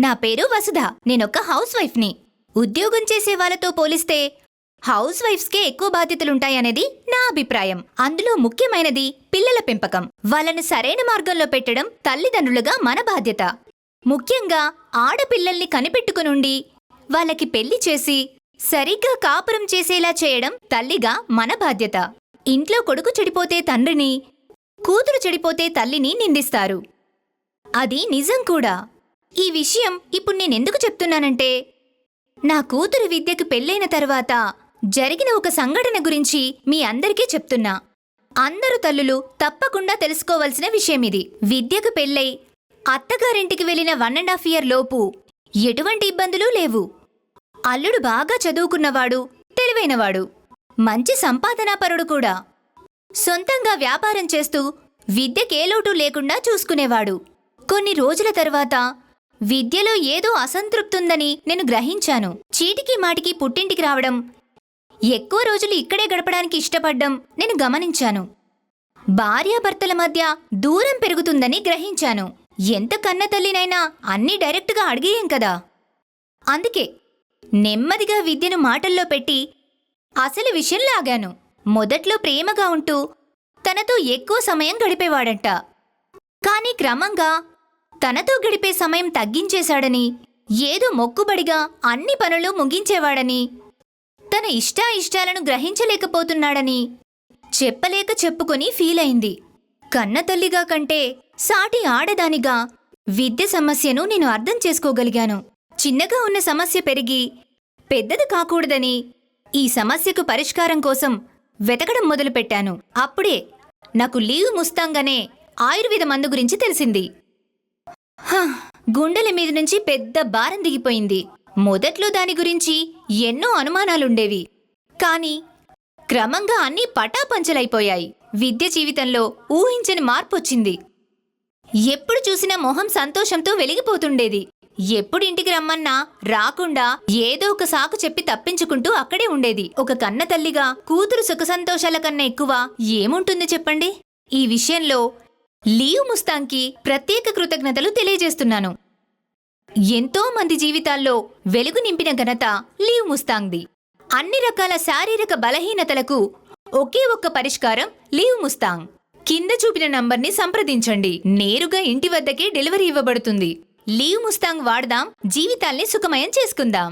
నా పేరు వసుధ. నేనొక హౌస్ వైఫ్ని ఉద్యోగం చేసే వాళ్ళతో పోలిస్తే హౌస్ వైఫ్స్కే ఎక్కువ బాధ్యతలుంటాయనేది నా అభిప్రాయం. అందులో ముఖ్యమైనది పిల్లల పెంపకం. వాళ్ళని సరైన మార్గంలో పెట్టడం తల్లిదండ్రులుగా మన బాధ్యత. ముఖ్యంగా ఆడపిల్లల్ని కనిపెట్టుకునుండి వాళ్ళకి పెళ్ళి చేసి సరిగ్గా కాపురం చేసేలా చేయడం తల్లిగా మన బాధ్యత. ఇంట్లో కొడుకు చెడిపోతే తండ్రిని కూతురు చెడిపోతే తల్లిని నిందిస్తారు. అది నిజం కూడా. ఈ విషయం ఇప్పుడు నేనెందుకు చెప్తున్నానంటే నా కూతురు విద్యకు పెళ్ళైన తర్వాత జరిగిన ఒక సంఘటన గురించి మీ అందరికీ చెప్తున్నా. అందరు తల్లులు తప్పకుండా తెలుసుకోవలసిన విషయం ఇది. విద్యకు పెళ్ళై అత్తగారింటికి వెళ్ళిన వన్ అండ్ హాఫ్ ఇయర్ లోపు ఎటువంటి ఇబ్బందులు లేవు. అల్లుడు బాగా చదువుకున్నవాడు తెలివైనవాడు మంచి సంపాదనాపరుడు కూడా. సొంతంగా వ్యాపారం చేస్తూ విద్యకే లోటు లేకుండా చూసుకునేవాడు. కొన్ని రోజుల తర్వాత విద్యలో ఏదో అసంతృప్తుందని నేను గ్రహించాను. చీటికి మాటికి పుట్టింటికి రావడం ఎక్కువ రోజులు ఇక్కడే గడపడానికి ఇష్టపడ్డం నేను గమనించాను. భార్యాభర్తల మధ్య దూరం పెరుగుతుందని గ్రహించాను. ఎంత కన్న తల్లినైనా అన్నీ డైరెక్ట్గా అడిగేయం కదా. అందుకే నెమ్మదిగా విద్యను మాటల్లో పెట్టి అసలు విషయం లాగాను మొదట్లో ప్రేమగా ఉంటూ తనతో ఎక్కువ సమయం గడిపేవాడంట. కానీ క్రమంగా తనతో గడిపే సమయం తగ్గించేశాడని ఏదో మొక్కుబడిగా అన్ని పనులు ముగించేవాడని తన ఇష్టాయిష్టాలను గ్రహించలేకపోతున్నాడని చెప్పలేక చెప్పుకొని ఫీల్ అయింది కన్న కంటే సాటి ఆడదానిగా విద్య సమస్యను నేను అర్థం చేసుకోగలిగాను. చిన్నగా ఉన్న సమస్య పెరిగి పెద్దది కాకూడదని ఈ సమస్యకు పరిష్కారం కోసం వెతకడం మొదలుపెట్టాను. అప్పుడే నాకు లీవ్ ముస్తాంగానే ఆయుర్వేద మందు గురించి తెలిసింది. గుండెల మీద నుంచి పెద్ద భారం దిగిపోయింది. మొదట్లో దాని గురించి ఎన్నో అనుమానాలుండేవి. కాని క్రమంగా అన్నీ పటాపంచలైపోయాయి. విద్య జీవితంలో ఊహించని మార్పొచ్చింది. ఎప్పుడు చూసినా మొహం సంతోషంతో వెలిగిపోతుండేది. ఎప్పుడు ఇంటికి రమ్మన్నా రాకుండా ఏదో ఒక సాకు చెప్పి తప్పించుకుంటూ అక్కడే ఉండేది. ఒక కన్న తల్లిగా కూతురు సుఖ సంతోషాల కన్నా ఎక్కువ ఏముంటుంది చెప్పండి? ఈ విషయంలో లీవ్ ముస్తాంకి ప్రత్యేక కృతజ్ఞతలు తెలియజేస్తున్నాను. ఎంతో మంది జీవితాల్లో వెలుగు నింపిన ఘనత లీవ్ ముస్తాంగ్ది. అన్ని రకాల శారీరక బలహీనతలకు ఒకే ఒక్క పరిష్కారం లీవ్ ముస్తాంగ్. కింద చూపిన నంబర్ని సంప్రదించండి. నేరుగా ఇంటి వద్దకే డెలివరీ ఇవ్వబడుతుంది. లీవ్ ముస్తాంగ్ వాడదాం జీవితాల్ని సుఖమయం చేసుకుందాం.